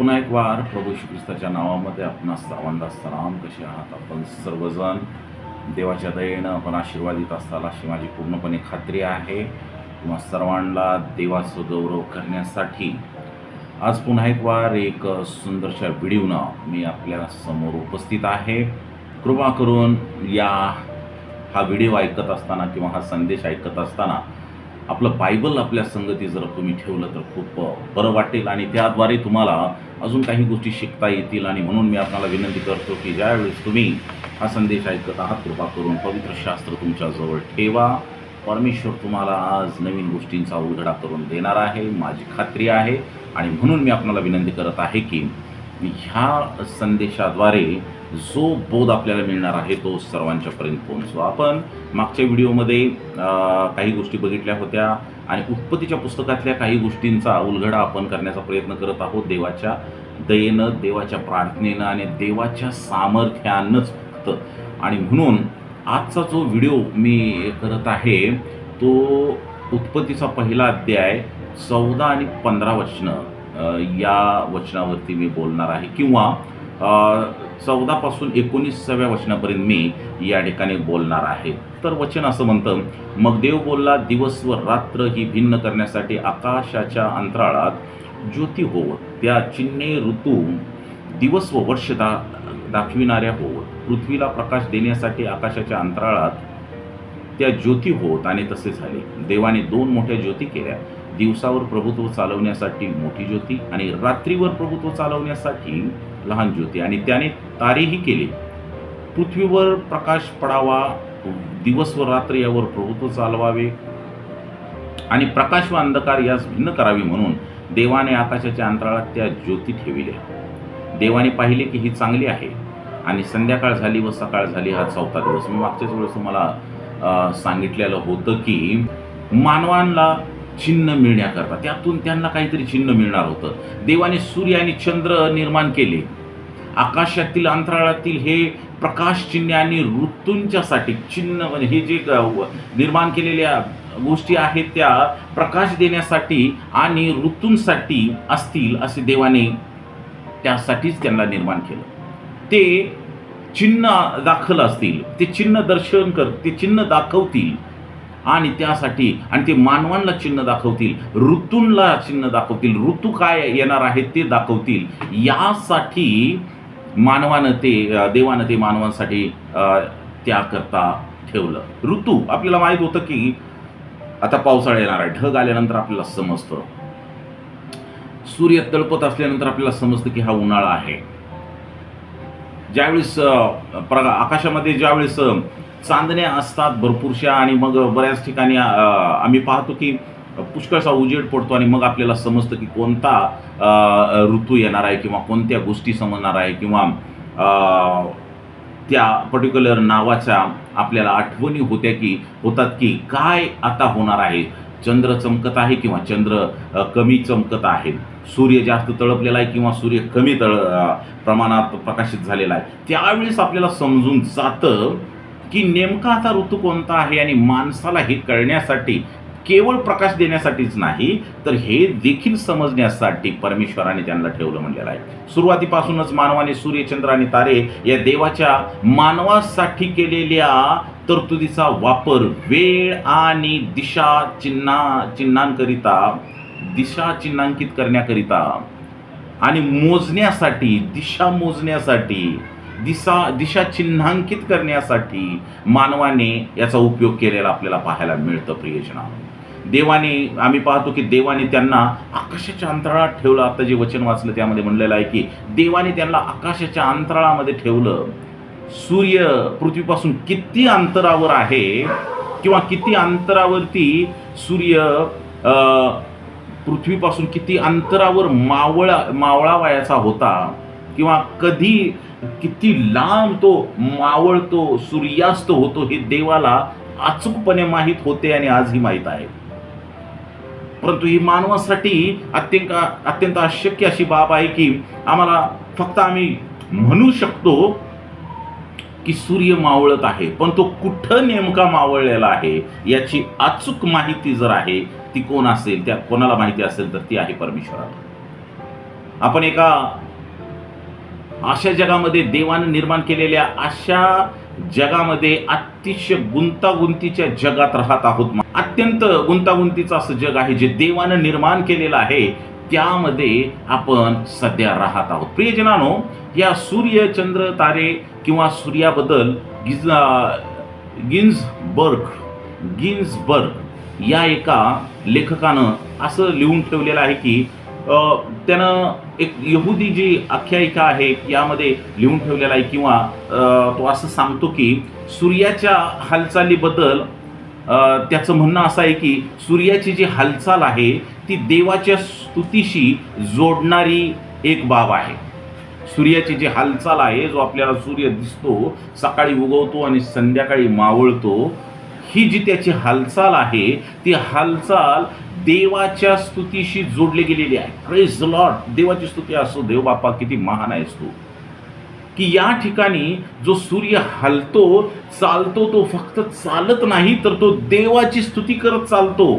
पुन्हा एक वार प्रभू श्री ख्रिस्ताच्या नावामध्ये आपण सर्वांना सलाम कसे आहात? आपण सर्वजण देवाच्या दयेनं आपण आशीर्वादित असताना अशी माझी पूर्णपणे खात्री आहे. किंवा सर्वांना देवाचं गौरव करण्यासाठी आज पुन्हा एक वार एक सुंदरशा व्हिडिओनं मी आपल्यासमोर उपस्थित आहे. कृपा करून या हा व्हिडिओ ऐकत असताना किंवा हा संदेश ऐकत असताना आपलं बायबल आपल्या संगती जर तुम्ही ठेवलं तर खूप बरं वाटेल आणि त्याद्वारे तुम्हाला अजून काही गोष्टी शिकता येतील आणि म्हणून मी आपल्याला विनंती करतो की ज्यावेळेस तुम्ही हा संदेश ऐकत आहात कृपा करून पवित्र शास्त्र तुमच्याजवळ ठेवा. परमेश्वर तुम्हाला आज नवीन गोष्टींचा उलगडा करून देणार आहे माझी खात्री आहे. आणि म्हणून मी आपल्याला विनंती करत आहे की ह्या संदेशाद्वारे जो बोध आपल्याला मिळणार आहे तो सर्वांच्यापर्यंत पोहोचतो. आपण मागच्या व्हिडिओमध्ये काही गोष्टी बघितल्या होत्या आणि उत्पत्तीच्या पुस्तकातल्या काही गोष्टींचा उलगडा आपण करण्याचा प्रयत्न करत आहोत. देवाच्या दयेनं देवाच्या प्रार्थनेनं आणि देवाच्या सामर्थ्यानंच फक्त. आणि म्हणून आजचा जो व्हिडिओ मी करत आहे तो उत्पत्तीचा पहिला अध्याय चौदा आणि पंधरा वचनं या वचनावरती मी बोलणार आहे. किंवा चौदापासून एकोणीसाव्या वचनापर्यंत मी या ठिकाणी बोलणार आहे. तर वचन असं म्हणतं मग देव बोलला दिवस व रात्र ही भिन्न करण्यासाठी आकाशाच्या अंतराळात ज्योती होवत त्या चिन्हे ऋतू दिवस व वर्ष दा दाखविणाऱ्या होवत पृथ्वीला प्रकाश देण्यासाठी आकाशाच्या अंतराळात त्या ज्योती होत आणि तसे झाले. देवाने दोन मोठ्या ज्योती केल्या. दिवसावर प्रभुत्व चालवण्यासाठी मोठी ज्योती आणि रात्रीवर प्रभुत्व चालवण्यासाठी लहान ज्योती. आणि त्याने तारेही केले. पृथ्वीवर प्रकाश पडावा दिवस व रात्र यावर प्रभुत्व चालवावे आणि प्रकाश व अंधकार यास भिन्न करावी म्हणून देवाने आकाशाच्या अंतराळात त्या ज्योती ठेविल्या. देवाने पाहिले की ही चांगली आहे आणि संध्याकाळ झाली व सकाळ झाली. हा चौथा दिवस. मी मागच्याच वेळेस तुम्हाला सांगितलेलं होतं की मानवांना चिन्ह मिळण्याकरता. त्यातून त्यांना काहीतरी चिन्ह मिळणार होतं. देवाने सूर्य आणि चंद्र निर्माण केले. आकाशातील अंतराळातील हे प्रकाश चिन्ह आणि ऋतूंच्यासाठी चिन्ह म्हणजे हे जे ग- व- निर्माण केलेल्या गोष्टी आहेत त्या प्रकाश देण्यासाठी आणि ऋतूंसाठी असतील असे देवाने त्यासाठीच त्यांना निर्माण केलं. ते चिन्ह दाखल असतील. ते चिन्ह दर्शन कर ते चिन्ह दाखवतील. आणि त्यासाठी आणि ते मानवांना चिन्ह दाखवतील ऋतूंना चिन्ह दाखवतील ऋतू काय येणार आहेत ते दाखवतील. यासाठी मानवानं ते देवानं ते मानवांसाठी त्याकरता ठेवलं. ऋतू आपल्याला माहीत होतं की आता पावसाळा येणार आहे. ढग आल्यानंतर आपल्याला समजतं. सूर्य तळपत असल्यानंतर आपल्याला समजतं की हा उन्हाळा आहे. ज्यावेळेस अ, प्र आकाशामध्ये ज्यावेळेस चांदण्या असतात भरपूरशा आणि मग बऱ्याच ठिकाणी आम्ही पाहतो की पुष्कळसा उजेड पडतो आणि मग आपल्याला समजतं की कोणता ऋतू येणार आहे किंवा कोणत्या गोष्टी समजणार आहे किंवा त्या पर्टिक्युलर नावाच्या आपल्याला आठवणी होत्या की होतात की काय आता होणार आहे? चंद्र चमकत आहे किंवा चंद्र कमी चमकत आहे? सूर्य जास्त तळपलेला आहे किंवा सूर्य कमी तळ प्रमाणात प्रकाशित झालेला आहे? त्यावेळेस आपल्याला समजून जातं की नेमका आता ऋतू कोणता आहे आणि माणसाला हे कळण्यासाठी केवळ प्रकाश देण्यासाठीच नाही तर हे देखील समजण्यासाठी परमेश्वराने त्यांना ठेवलं म्हणलेलं आहे. सुरुवातीपासूनच मानवाने सूर्य चंद्र आणि तारे या देवाच्या मानवासाठी केलेल्या तरतुदीचा वापर वेळ आणि दिशा चिन्हा चिन्हांकरिता दिशा चिन्हांकित करण्याकरिता आणि मोजण्यासाठी दिशा मोजण्यासाठी दिशा दिशा चिन्हांकित करण्यासाठी मानवाने याचा उपयोग केलेला आपल्याला पाहायला मिळतं प्रियजना. देवाने आम्ही पाहतो की देवाने त्यांना आकाशाच्या अंतराळात ठेवलं. आता जे वचन वाचलं त्यामध्ये म्हणलेलं आहे की देवाने त्यांना आकाशाच्या अंतराळामध्ये ठेवलं. सूर्य पृथ्वीपासून किती अंतरावर आहे किंवा किती अंतरावरती सूर्य पृथ्वीपासून किती अंतरावर मावळा मावळावयाचा होता किंवा कधी किती लांब तो मावळतो सूर्यास्त होतो हे देवाला अचूकपणे माहीत होते आणि आजही माहीत आहे. परंतु ही मानवासाठी अत्यंत अत्यंत अशक्य अशी बाब आहे की आम्हाला फक्त आम्ही म्हणू शकतो की सूर्य मावळत आहे पण तो कुठं नेमका मावळलेला आहे याची अचूक माहिती जर आहे ती कोण असेल? त्या कोणाला माहिती असेल तर ती आहे परमेश्वराला. आपण एका अशा जगामध्ये देवानं निर्माण केलेल्या अशा जगामध्ये अतिशय गुंतागुंतीच्या जगात राहत आहोत. अत्यंत गुंतागुंतीचं असं जग आहे जे देवानं निर्माण केलेलं आहे. त्यामध्ये आपण सध्या राहत आहोत. प्रियजनानो या सूर्य चंद्र तारे किंवा सूर्याबद्दल गिज गिन्सबर्ग गिन्सबर्ग या एका लेखकानं असं लिहून ठेवलेलं आहे की त्यानं एक यहुदी जी आख्यायिका आहे यामध्ये लिहून ठेवलेला आहे किंवा तो असं सांगतो की सूर्याच्या हालचालीबद्दल त्याचं म्हणणं असं आहे की सूर्याची जी हालचाल आहे ती देवाच्या स्तुतीशी जोडणारी एक बाब आहे. सूर्याची जी हालचाल आहे जो आपल्याला सूर्य दिसतो सकाळी उगवतो आणि संध्याकाळी मावळतो ही जी त्याची हालचाल आहे ती हालचाल देवाच्या स्तुतीशी जोडली गेलेली आहे. प्रेज लॉर्ड देवाची स्तुती असो देव बाप्पा किती महान आहेस तू. की या ठिकाणी जो सूर्य हलतो चालतो तो फक्त चालत नाही तर तो देवाची स्तुती करत चालतो.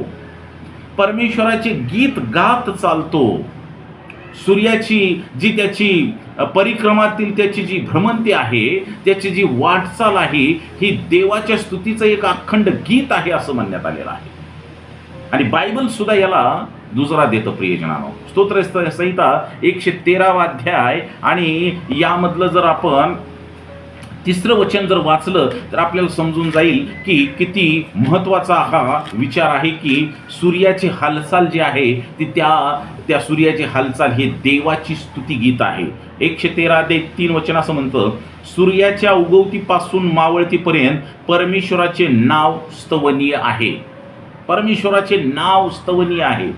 परमेश्वराचे गीत गात चालतो. सूर्याची जी त्याची परिक्रमातील त्याची जी भ्रमंती आहे त्याची जी वाटचाल आहे ही देवाच्या स्तुतीचं एक अखंड गीत आहे असं म्हणण्यात आलेलं आहे. आणि बायबल सुद्धा याला दुसरा देतं प्रियजनानो. स्तोत्र संहिता एकशे तेरावा अध्याय आणि यामधलं जर आपण तिसरं वचन जर वाचलं तर आपल्याला समजून जाईल की किती महत्त्वाचा हा विचार आहे की सूर्याची हालचाल जी आहे ती त्या त्या सूर्याची हालचाल हे देवाची स्तुती गीत आहे. एकशे तेरा ते तीन वचन असं म्हणतं सूर्याच्या उगवतीपासून मावळतीपर्यंत परमेश्वराचे नाव स्तवनीय आहे. परमेश्वराचे नाव स्तवनीय आहे.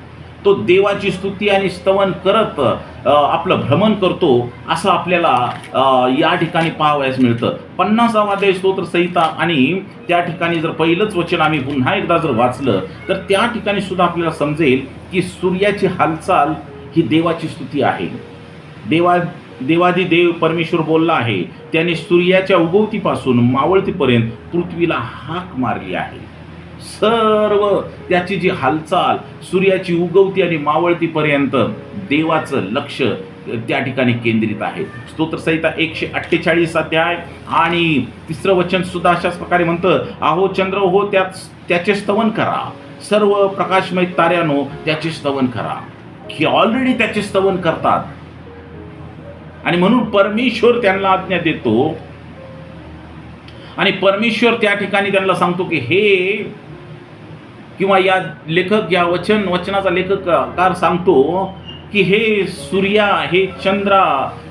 तो देवाची स्तुती आणि स्तवन करत आपलं भ्रमण करतो असं आपल्याला या ठिकाणी पाहावयास मिळतं. पन्नासावा देश स्तोत्र संहिता आणि त्या ठिकाणी जर पहिलंच वचन आम्ही पुन्हा एकदा जर वाचलं तर त्या ठिकाणी सुद्धा आपल्याला समजेल की सूर्याची हालचाल ही देवाची स्तुती आहे. देवा देवादी देव परमेश्वर बोलला आहे त्याने सूर्याच्या उगवतीपासून मावळतीपर्यंत पृथ्वीला हाक मारली आहे. सर्व त्याची जी हालचाल सूर्याची उगवती आणि मावळतीपर्यंत देवाचं लक्ष त्या ठिकाणी केंद्रित आहे. स्तोत्रसहिता एकशे अठ्ठेचाळीस अध्याय आणि तिसरं वचन सुद्धा अशाच प्रकारे म्हणतं आहो चंद्र हो त्यात त्याचे स्तवन करा. सर्व प्रकाशमय ताऱ्यानो त्याचे स्तवन करा. की ऑलरेडी त्याचे स्तवन करतात. आणि म्हणून परमेश्वर त्यांना आज्ञा देतो. आणि परमेश्वर त्या ठिकाणी त्यांना सांगतो की हे किंवा या लेखक या वचन वचनाचा लेखक कार सांगतो की हे सूर्या हे चंद्रा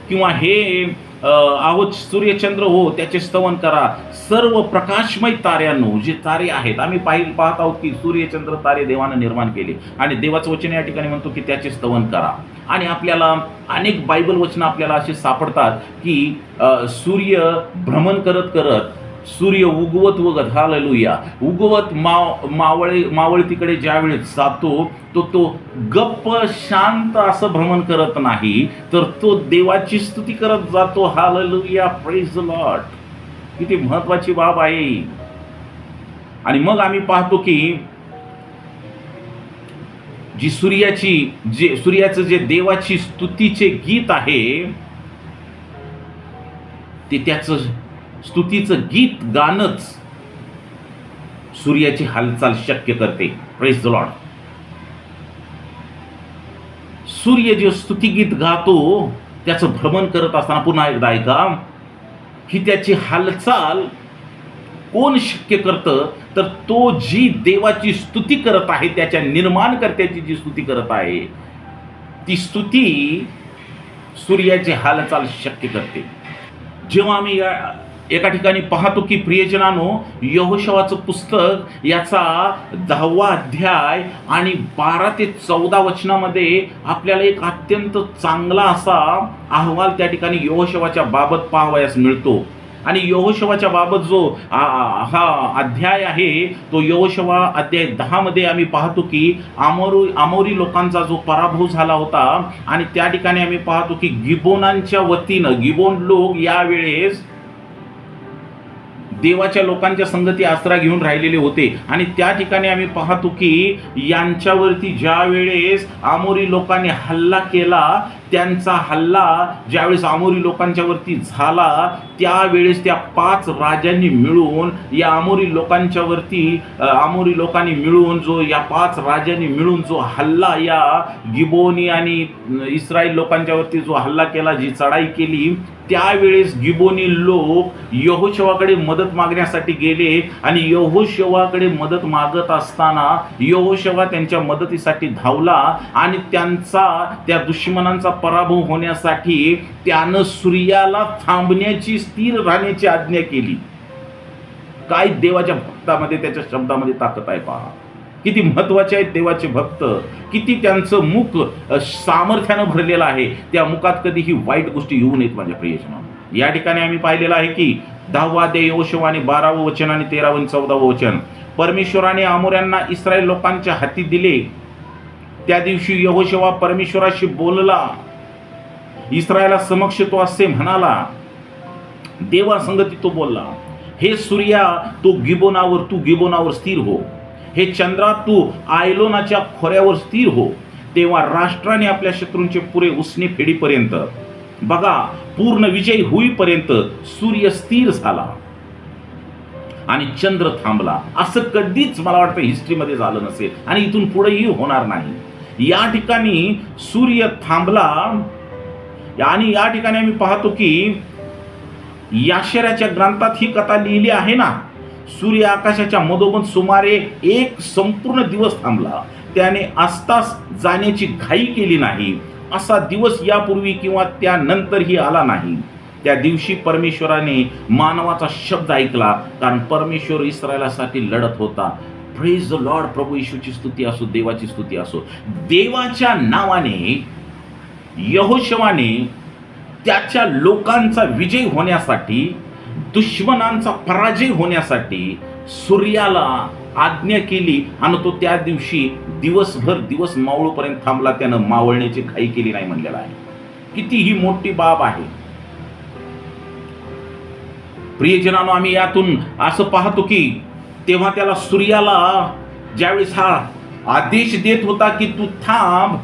किंवा हे आहोत सूर्यचंद्र हो त्याचे स्तवन करा. सर्व प्रकाशमय ताऱ्यांनो जे तारे आहेत आम्ही पाहिल पाहत आहोत की सूर्यचंद्र तारे देवानं निर्माण केले. आणि देवाचं वचन या ठिकाणी म्हणतो की त्याचे स्तवन करा. आणि आपल्याला अनेक बायबल वचनं आपल्याला असे सापडतात की सूर्य भ्रमण करत करत सूर्य उगवत उगत हालेलुया. उगवत माव मावळे मावळतीकडे ज्यावेळेस जातो तो तो गप्प शांत असं भ्रमण करत नाही तर तो देवाची स्तुती करत जातो. हालेलुया प्रेज लॉट किती महत्वाची बाब आहे आणि मग आम्ही पाहतो की जी सूर्याची जे सूर्याचं जे देवाची स्तुतीचे गीत आहे ते त्याचं स्तुतीचं गीत गाणंच सूर्याची हालचाल शक्य करते. प्रेस द लॉर्ड सूर्य जे स्तुतीगीत गातो त्याचं भ्रमण करत असताना पुन्हा एकदा ऐका ही त्याची हालचाल कोण शक्य करतं? तर तो जी देवाची स्तुती करत आहे त्याच्या निर्माणकर्त्याची जी स्तुती करत आहे ती स्तुती सूर्याची हालचाल शक्य करते. जेव्हा आम्ही या एका ठिकाणी पाहतो की प्रियजनानो यहोशवाचं पुस्तक याचा दहावा अध्याय आणि बारा ते चौदा वचनामध्ये आपल्याला एक अत्यंत चांगला असा अहवाल त्या ठिकाणी यहोशवाच्या बाबत पाहावयास मिळतो. आणि यहोशवाच्या बाबत जो आ- हा अध्याय आहे तो यहोशवा अध्याय दहामध्ये आम्ही पाहतो की आमोरू आमोरी लोकांचा जो पराभव झाला होता आणि त्या ठिकाणी आम्ही पाहतो की गिबोनांच्या वतीनं गिबोन लोक यावेळेस देवाच्या लोकांच्या संगती आसरा घेऊन राहिलेले होते. आणि त्या ठिकाणी आम्ही पाहतो की यांच्यावरती ज्या वेळेस आमोरी लोकांनी हल्ला केला त्यांचा हल्ला ज्यावेळेस आमोरी लोकांच्यावरती झाला त्यावेळेस त्या पाच राजांनी मिळून या आमोरी लोकांच्यावरती आमोरी लोकांनी मिळून जो या पाच राजांनी मिळून जो हल्ला या गिबोनी आणि इस्रायल लोकांच्यावरती जो हल्ला केला जी चढाई केली त्यावेळेस गिबोनी लोक यहोशवाकडे मदत मागण्यासाठी गेले आणि यहोशवाकडे मदत मागत असताना यहोशवा त्यांच्या मदतीसाठी धावला आणि त्यांचा त्या दुश्मनांचा पराभव होण्यासाठी त्यानं सूर्याला थांबण्याची स्थिर राहण्याची आज्ञा केली. काय देवाच्या भक्तामध्ये त्याच्या शब्दामध्ये ताकद आहे पहा. किती महत्त्वाचे आहेत देवाचे भक्त. किती त्यांचं मुख सामर्थ्यानं भरलेलं आहे. त्या मुखात कधीही वाईट गोष्टी येऊ नयेत माझ्या प्रियजना या ठिकाणी आम्ही पाहिलेलं आहे की दहावा दे योशव आणि बारावं वचन आणि तेरावं आणि चौदावं वचन. परमेश्वराने आमोऱ्यांना इस्रायल लोकांच्या हाती दिले. त्या दिवशी यहोशवा परमेश्वराशी बोलला. इस्रायला समक्ष तो असे म्हणाला देवा संगती तो बोलला हे सूर्या तू गिबोनावर तू गिबोनावर स्थिर हो. हे चंद्रा तू आयलोनाच्या खोऱ्यावर स्थिर हो. तेव्हा राष्ट्राने आपल्या शत्रूंचे पुरे उसने फेडीपर्यंत बघा पूर्ण विजय होईपर्यंत सूर्य स्थिर झाला. आणि चंद्र थांबला. असं कधीच मला वाटतं हिस्ट्रीमध्ये झालं नसेल आणि इथून पुढेही होणार नाही. या ठिकाणी सूर्य थांबला आणि या ठिकाणी आम्ही पाहतो की याश्चर्याच्या ग्रंथात ही कथा लिहिली आहे ना सूर्य आकाशाच्या मधोमध सुमारे एक संपूर्ण दिवस थांबला. त्याने आस्तास जाण्याची घाई केली नाही. असा दिवस यापूर्वी किंवा त्यानंतरही आला नाही. त्या दिवशी परमेश्वराने मानवाचा शब्द ऐकला कारण परमेश्वर इस्रायलासाठी लढत होता. प्रेज द लॉर्ड प्रभू येशूची स्तुती असो देवाची स्तुती असो. देवाच्या नावाने यहोशवाने त्याच्या लोकांचा विजय होण्यासाठी दुश्मनांचा पराजय होण्यासाठी सूर्याला आज्ञा केली आणि तो त्या दिवशी दिवसभर दिवस मावळूपर्यंत थांबला. त्यानं मावळण्याची घाई केली नाही म्हणलेला आहे. किती ही मोठी बाब आहे. प्रियजनानो आम्ही यातून असं पाहतो की तेव्हा त्याला सूर्याला ज्यावेळेस हा आदेश देत होता की तू थांब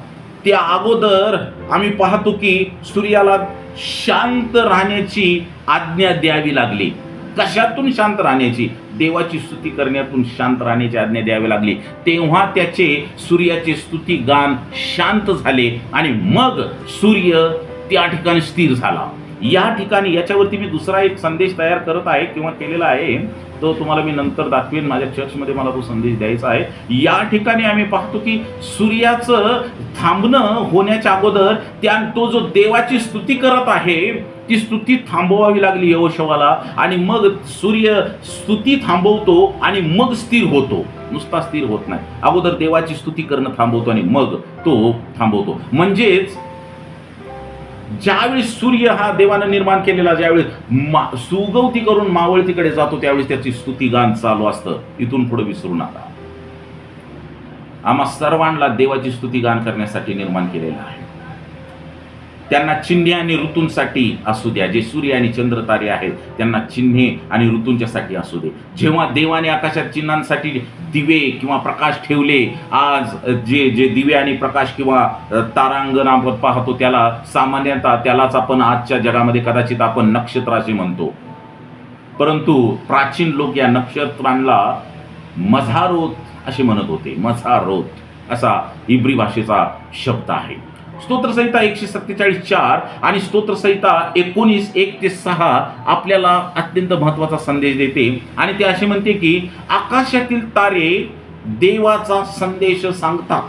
त्या अगोदर आम्ही पाहतो की सूर्याला शांत राहण्याची आज्ञा द्यावी लागली. कशातून शांत राहण्याची? देवाची स्तुती करण्यातून शांत राहण्याची आज्ञा द्यावी लागली. तेव्हा त्याचे सूर्याचे स्तुती गान शांत झाले आणि मग सूर्य त्या ठिकाणी स्थिर झाला. या ठिकाणी याच्यावरती मी दुसरा एक संदेश तयार करत आहे किंवा केलेला आहे तो तुम्हाला मी नंतर दाखवेन. माझ्या चर्चमध्ये मला तो संदेश द्यायचा आहे. या ठिकाणी आम्ही पाहतो की सूर्याचं थांबणं होण्याच्या अगोदर त्या तो जो देवाची स्तुती करत आहे ती स्तुती थांबवावी लागली यवशवाला आणि मग सूर्य स्तुती थांबवतो आणि मग स्थिर होतो. नुसता स्थिर होत नाही. अगोदर देवाची स्तुती करणं थांबवतो आणि मग तो थांबवतो. म्हणजेच ज्यावेळी सूर्य हा देवानं निर्माण केलेला ज्यावेळेस मा सुगवती करून मावळतीकडे जातो त्यावेळेस त्याची स्तुती गान चालू असतं. इथून पुढे विसरू नका. आम्हा सर्वांना देवाची स्तुती गान करण्यासाठी निर्माण केलेलं आहे. त्यांना चिन्हे आणि ऋतूंसाठी असू द्या. जे सूर्य आणि चंद्र तारे आहेत त्यांना चिन्हे आणि ऋतूंच्यासाठी असू दे. जेव्हा देवाने आकाशात चिन्हांसाठी दिवे किंवा प्रकाश ठेवले आज जे जे दिवे आणि प्रकाश किंवा तारांगण आपण पाहतो त्याला सामान्यतः त्यालाच आपण आजच्या जगामध्ये कदाचित आपण नक्षत्र असे म्हणतो. परंतु प्राचीन लोक या नक्षत्रांना मझारोत असे म्हणत होते. मझारोत असा इब्री भाषेचा शब्द आहे. स्तोत्रसंहिता एकशे सत्तेचाळीस चार आणि स्तोत्रसंहिता एकोणीस एक ते सहा आपल्याला अत्यंत महत्त्वाचा संदेश देते. आणि ते असे म्हणते की आकाशातील तारे देवाचा संदेश सांगतात.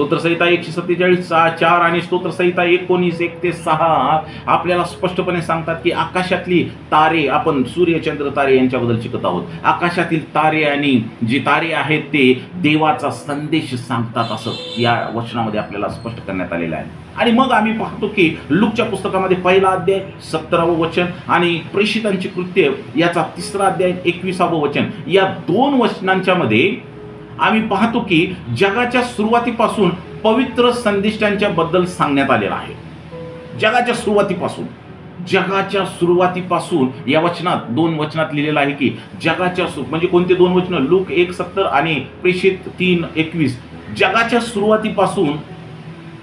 स्तोत्रसंहिता एकशे सत्तेचाळीस सहा चार आणि स्तोत्रसंहिता एकोणीस एक ते सहा आपल्याला स्पष्टपणे सांगतात की आकाशातली तारे आपण सूर्यचंद्र तारे यांच्याबद्दल शिकत आहोत. आकाशातील तारे आणि जे तारे आहेत ते देवाचा संदेश सांगतात असं या वचनामध्ये आपल्याला स्पष्ट करण्यात आलेलं आहे. आणि मग आम्ही पाहतो की लुकच्या पुस्तकामध्ये पहिला अध्याय सत्तरावं वचन आणि प्रेषितांची कृत्य याचा तिसरा अध्याय एकविसावं वचन या दोन वचनांच्या मध्ये आम्ही पाहतो की जगाच्या सुरुवातीपासून पवित्र संदिष्टांच्या बद्दल सांगण्यात आलेलं आहे. जगाच्या सुरुवातीपासून जगाच्या सुरुवातीपासून या वचनात दोन वचनात लिहिलेलं आहे की जगाच्या सु म्हणजे कोणते दोन वचनं? लूक एक सत्तर आणि प्रेषित तीन एकवीस. जगाच्या सुरुवातीपासून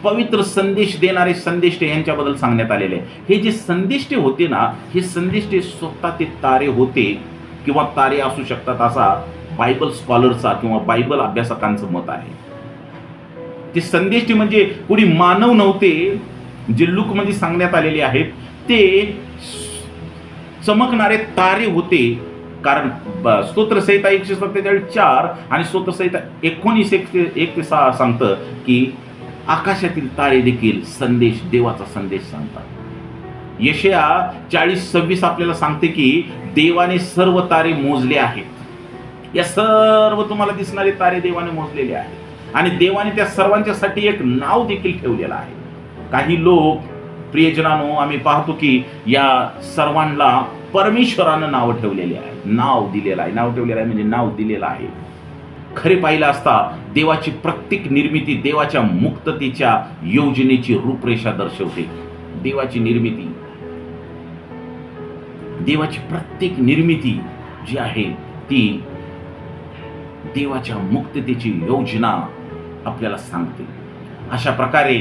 पवित्र संदेश देणारे संदेष्टे यांच्याबद्दल सांगण्यात आलेले. आहे हे जे संदेष्टे होते ना हे संदेष्टे स्वतः ते तारे होते किंवा तारे असू शकतात असा बायबल स्कॉलरचा किंवा बायबल अभ्यासकांचं मत आहे. ते संदेष्टे म्हणजे कुणी मानव नव्हते जे लुकमध्ये सांगण्यात आलेले आहेत ते चमकणारे तारे होते. कारण ब- स्तोत्रसहिता एकशे सत्तेचाळीस चार आणि स्तोत्रसहिता एकोणीस एक ते एक ते सहा सांगतं की आकाशातील तारे देखील संदेश देवाचा संदेश सांगतात. यशया चाळीस सव्वीस आपल्याला सांगते की देवाने सर्व तारे मोजले आहेत. या सर्व तुम्हाला दिसणारे तारे देवाने मोजलेले आहेत. आणि देवाने त्या सर्वांच्यासाठी एक नाव देखील ठेवलेलं आहे. काही लोक प्रियजनानो आम्ही पाहतो की या सर्वांना परमेश्वरानं नाव ठेवलेले आहे. नाव दिलेलं आहे. नाव ठेवलेलं आहे म्हणजे नाव दिलेलं आहे. खरे पाहिलं असता देवाची प्रत्येक निर्मिती देवाच्या मुक्ततेच्या योजनेची रूपरेषा दर्शवते. देवाची निर्मिती. देवाची प्रत्येक निर्मिती जी आहे ती देवाच्या मुक्ततेची योजना आपल्याला सांगते. अशा प्रकारे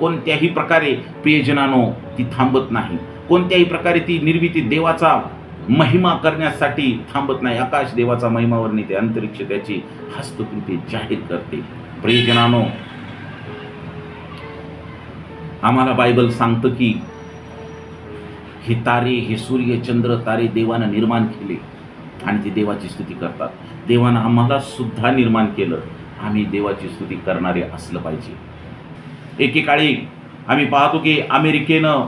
कोणत्याही प्रकारे प्रियजनानो ती थांबत नाही. कोणत्याही प्रकारे ती निर्मिती देवाचा महिमा करण्यासाठी थांबत नाही. आकाश देवाचा महिमावर नेते अंतरिक्ष त्याची हस्तकृती जाहीर करते. प्रियजनानो आम्हाला बायबल सांगतं की हे तारे हे सूर्य चंद्र तारे देवानं निर्माण केले. आणि ते देवाची स्तुती करतात. देवानं आम्हाला सुद्धा निर्माण केलं. आम्ही देवाची स्तुती करणारे असलं पाहिजे. एकेकाळी आम्ही पाहतो की अमेरिकेनं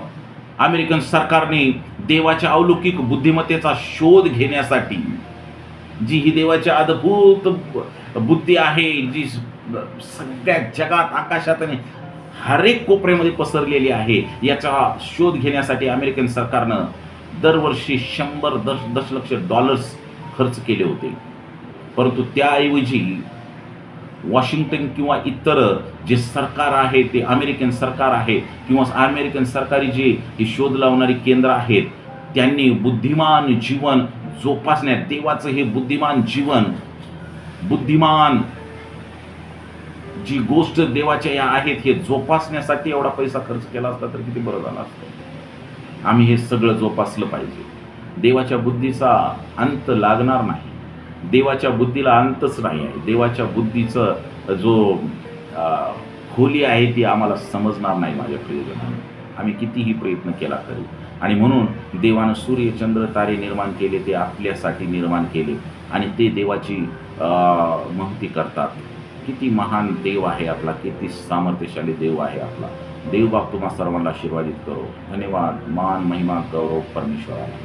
अमेरिकन सरकारने देवाच्या अवलौकिक बुद्धिमत्तेचा शोध घेण्यासाठी जी ही देवाच्या अद्भुत बुद्धी आहे जी सगळ्या जगात आकाशात आणि हरेक कोपऱ्यामध्ये पसरलेली आहे याचा शोध घेण्यासाठी अमेरिकन सरकारनं दरवर्षी शंभर दश दशलक्ष डॉलर्स खर्च केले होते. परंतु त्याऐवजी वॉशिंग्टन किंवा इतर जे सरकार आहे ते अमेरिकन सरकार आहे किंवा अमेरिकन सरकारी जे हे शोध लावणारी केंद्र आहेत त्यांनी बुद्धिमान जीवन जोपासण्यात देवाचं हे बुद्धिमान जीवन बुद्धिमान जी गोष्ट देवाच्या या आहेत हे जोपासण्यासाठी एवढा पैसा खर्च केला असता तर किती बरं झालं असतं. आम्ही हे सगळं जोपासलं पाहिजे. देवाच्या बुद्धीचा अंत लागणार नाही. देवाच्या बुद्धीला अंतच नाही आहे. देवाच्या बुद्धीचं जो खोली आहे ती आम्हाला समजणार नाही माझ्या प्रियजनांनो. आम्ही कितीही प्रयत्न केला तरी. आणि म्हणून देवानं सूर्य चंद्र तारे निर्माण केले ते आपल्यासाठी निर्माण केले. आणि ते देवाची महती करतात. किती महान देव आहे आपला किती सामर्थ्यशाली देव आहे आपला. देवबाप तुम्हा सर्वांना आशीर्वादित करो. धन्यवाद. मान महिमा गौरव परमेश्वराला.